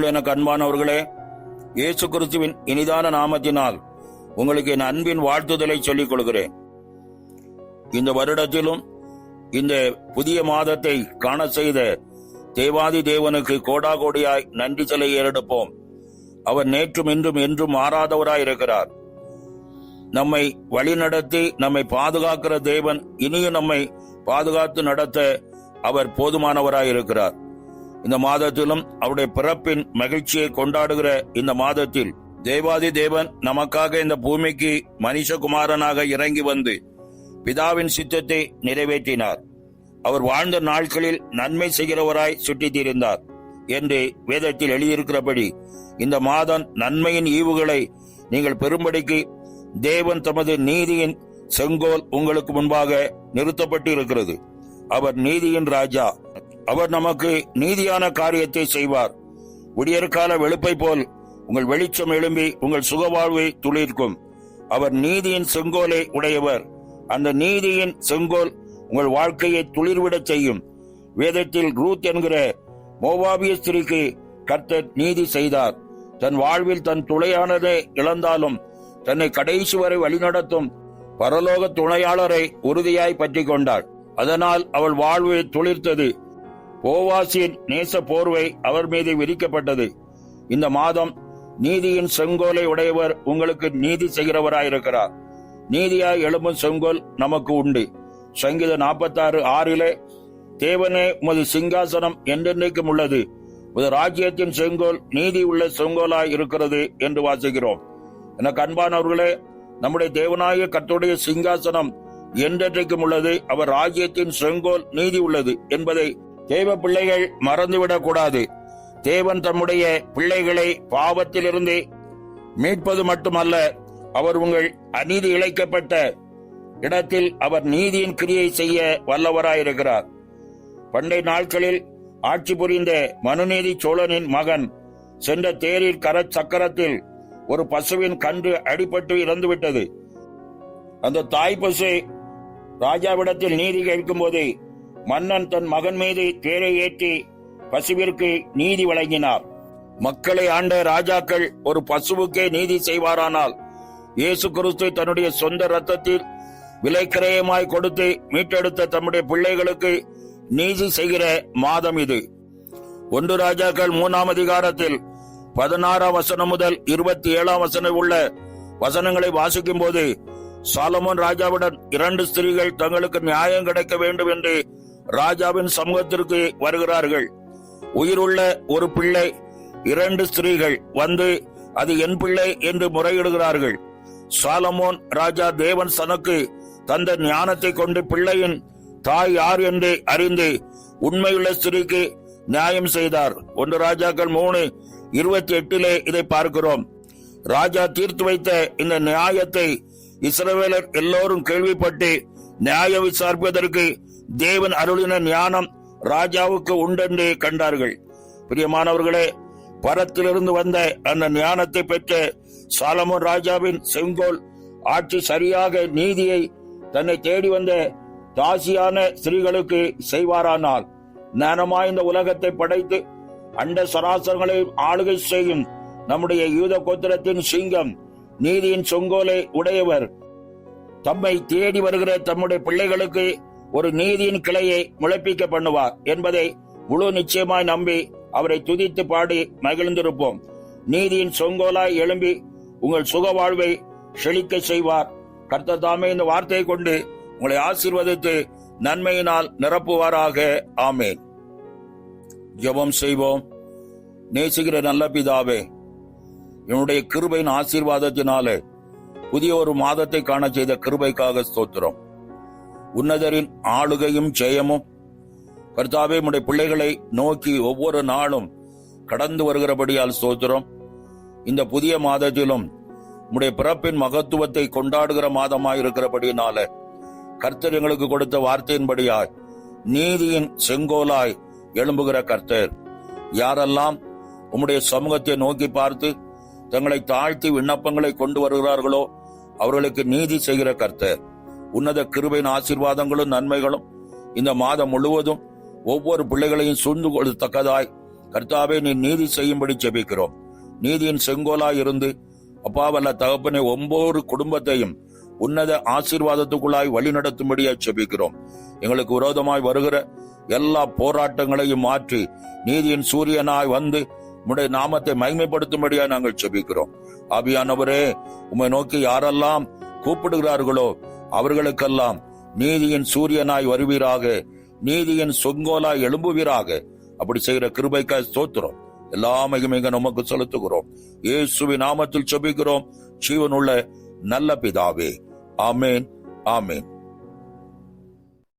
எனக்கு அன்பானவர்களே இயேசு கிறிஸ்துவின் இனிதான நாமத்தினால் உங்களுக்கு என் அன்பின் வாழ்த்துதலை சொல்லிக் கொள்கிறேன். இந்த வருடத்திலும் இந்த புதிய மாதத்தை காண செய்த தேவாதி தேவனுக்கு கோடாகோடியாய் நன்றி செலை ஏறெடுப்போம். அவர் நேற்றும் இன்றும் என்றும் மாறாதவராய் இருக்கிறார். நம்மை வழிநடத்தி நம்மை பாதுகாக்கிற தேவன் இனியும் நம்மை பாதுகாத்து நடத்த அவர் போதுமானவராய் இருக்கிறார். இந்த மாதத்திலும் அவருடைய பிறப்பின் மகிழ்ச்சியை கொண்டாடுகிற இந்த மாதத்தில் தேவாதி தேவன் நமக்காக இந்த பூமிக்கு மனுஷகுமாரனாக இறங்கி வந்து பிதாவின் சித்தத்தை நிறைவேற்றினார். அவர் வாழ்ந்த நாட்களில் நன்மை செய்கிறவராய் சுற்றித் திரிந்தார் என்று வேதத்தில் எழுதியிருக்கிறபடி இந்த மாதம் நன்மையின் ஈவுகளை நீங்கள் பெரும்படிக்கு தேவன் தமது நீதியின் செங்கோல் உங்களுக்கு முன்பாக நிறுத்தப்பட்டு இருக்கிறது அவர் நீதியின் ராஜா. அவர் நமக்கு நீதியான காரியத்தை செய்வார். விடியற்கால வெளுப்பை போல் உங்கள் வெளிச்சம் எழும்பி உங்கள் சுகவாழ்வை துளிர்க்கும். அவர் நீதியின் செங்கோலை உடையவர். அந்த நீதியின் செங்கோல் உங்கள் வாழ்க்கையை துளிர்விடச் செய்யும். வேதத்தில் ரூத் என்கிற மோவாபிய ஸ்திரீக்கு கர்த்தர் நீதி செய்தார். தன் வாழ்வில் தன் துணையானதை இழந்தாலும் தன்னை கடைசி வரை வழிநடத்தும் பரலோக துணையாளரை உறுதியாய் பற்றி கொண்டாள். அதனால் அவள் வாழ்வை துளிர்த்தது. ஓவாசியின் நேச போர்வை அவர் மீது விரிக்கப்பட்டது. இந்த மாதம் நீதியின் செங்கோலை உடையவர் உங்களுக்கு நீதி செய்கிறவராயிருக்கிறார். நீதியாய் எழும்பும் செங்கோல் நமக்கு உண்டு. சங்கீத நாற்பத்தாறு ஆறிலே தேவனே உமது சிங்காசனம் என்றென்றைக்கும் உள்ளது. உமது ராஜ்யத்தின் செங்கோல் நீதி உள்ள செங்கோலாய் இருக்கிறது என்று வாசிக்கிறோம். என கண்பானவர்களே நம்முடைய தேவனாய கத்துடைய சிங்காசனம் என்றென்றைக்கும் உள்ளது. அவர் ராஜ்யத்தின் செங்கோல் நீதி உள்ளது என்பதை தேவ பிள்ளைகள் மறந்துவிடக் கூடாது தேவன் தம்முடைய பிள்ளைகளை பாவத்திலிருந்து மீட்பது மட்டுமல்ல அவர் உங்கள் அநீதி இழைக்கப்பட்ட இடத்தில் அவர் நீதியின் கிரியை செய்ய வல்லவராயிருக்கிறார். பண்டை நாட்களில் ஆட்சி புரிந்த மனுநீதி சோழனின் மகன் சென்ற தேரில் கர சக்கரத்தில் ஒரு பசுவின் கன்று அடிபட்டு இறந்துவிட்டது. அந்த தாய் பசு ராஜாவிடத்தில் நீதி கேட்கும் போது மன்னன் தன் மகன் மீது தேரை ஏற்றி பசுவிற்கு நீதி வழங்கினார். மக்களை ஆண்ட ராஜாக்கள் ஒரு பசுவுக்கே நீதி செய்வாரானால் இயேசு கிறிஸ்து தன்னுடைய சொந்த ரத்தத்தில் விலைக்கிரயமாய் கொடுத்து மீட்டெடுத்த தம்முடைய பிள்ளைகளுக்கு நீதி செய்கிற மாதம் இது. ஒன்று ராஜாக்கள் மூணாம் அதிகாரத்தில் பதினாறாம் வசனம் முதல் இருபத்தி ஏழாம் வசனம் உள்ள வசனங்களை வாசிக்கும் போது சாலமோன் ராஜாவுடன் இரண்டு ஸ்திரீகள் தங்களுக்கு நியாயம் கிடைக்க வேண்டும் என்று ராஜாவின் சமூகத்திற்கு வருகிறார்கள். உயிருள்ள ஒரு பிள்ளை இரண்டு ஸ்திரீகள் வந்து அது என் பிள்ளை என்று முறையிடுகிறார்கள். சாலமோன் ராஜா தேவன் சனக்கு தந்த ஞானத்தை கொண்டு பிள்ளையின் தாய் யார் என்று அறிந்து உண்மையுள்ள ஸ்திரீக்கு நியாயம் செய்தார். ஒன்று ராஜாக்கள் மூணு இருபத்தி எட்டிலே இதை பார்க்கிறோம். ராஜா தீர்த்து வைத்த இந்த நியாயத்தை இஸ்ரவேலர் எல்லோரும் கேள்விப்பட்டு நியாயம் விசாரிப்பதற்கு தேவன் அருளின ஞானம் ராஜாவுக்கு உண்டென்று கண்டார்கள். பிரியமானவர்களே பரத்திலிருந்து வந்த அந்த ஞானத்தை பெற்ற சாலமோன் ராஜாவின் செங்கோல் ஆட்சி சரியாக நீதியை தன்னை தேடி வந்த தாசியான ஸ்திரீகளுக்கு செய்வாரானால் ஞானமாய் இந்த உலகத்தை படைத்து அண்ட சராசரங்களை ஆளுகை செய்யும் நம்முடைய யூத கோத்திரத்தின் சிங்கம் நீதியின் சொங்கோலை உடையவர். தம்மை தேடி வருகிற தம்முடைய பிள்ளைகளுக்கு ஒரு நீதியின் கிளையை முளைப்பிக்க பண்ணுவார் என்பதை முழு நிச்சயமாய் நம்பி அவரை துதித்து பாடி மகிழ்ந்திருப்போம். நீதியின் சொங்கோலாய் எழும்பி உங்கள் சுக வாழ்வை செழிக்க செய்வார். கர்த்தர் தாமே இந்த வார்த்தையை கொண்டு உங்களை ஆசீர்வதித்து நன்மையினால் நிரப்புவாராக. ஆமேன். ஜெபம் செய்வோம். நேசிக்கிற நல்ல பிதாவே என்னுடைய கிருபையின் ஆசீர்வாதத்தினாலே புதிய ஒரு மாதத்தை காண செய்த கிருபைக்காக ஸ்தோத்திரம். உன்னதரின் ஆளுகையும் ஜெயமும். கர்த்தாவே உடைய பிள்ளைகளை நோக்கி ஒவ்வொரு நாளும் கடந்து வருகிறபடியால் சோதரம் இந்த புதிய மாதத்திலும் உடைய பிறப்பின் மகத்துவத்தை கொண்டாடுகிற மாதமாய் இருக்கிறபடியினால கர்த்தர் எங்களுக்கு கொடுத்த வார்த்தையின்படியாய் நீதியின் செங்கோலாய் எழும்புகிற கர்த்தர். யாரெல்லாம் உம்முடைய சமூகத்தை நோக்கி பார்த்து தங்களை தாழ்த்தி விண்ணப்பங்களை கொண்டு வருகிறார்களோ அவர்களுக்கு நீதி செய்கிற கர்த்தர். உன்னத கிருபையின் ஆசீர்வாதங்களும் நன்மைகளும் இந்த மாதம் முழுவதும் ஒவ்வொரு பிள்ளைகளையும் சூழ்ந்து கொள்ளத்தக்கதாய். கர்த்தாவே நீ நீதி செய்யும்படி ஜெபிக்கிறோம். நீதியின் செங்கோலாய் இருந்து அப்பாவல்ல தகப்பனை ஒவ்வொரு குடும்பத்தையும் உன்னத ஆசீர்வாதத்துக்குள்ளாய் வழிநடத்தும்படியா செபிக்கிறோம் எங்களுக்கு விரோதமாய் வருகிற எல்லா போராட்டங்களையும் மாற்றி நீதியின் சூரியனாய் வந்து உடைய நாமத்தை மகிமைப்படுத்தும்படியா நாங்கள் செபிக்கிறோம் ஆபியானவரே உம்மை நோக்கி யாரெல்லாம் கூப்பிடுகிறார்களோ அவர்களுக்கெல்லாம் நீதியின் சூரியனாய் வருவீராக நீதியின் சொங்கோலாய் எழும்புவீராக. அப்படி செய்கிற கிருபைக்காய் ஸ்தோத்திரம். எல்லா மகிமைங்க நமக்கு செலுத்துகிறோம். இயேசுவி நாமத்தில் செபிக்கிறோம். ஜீவனுள்ள நல்ல பிதாவே. ஆமேன். ஆமேன்.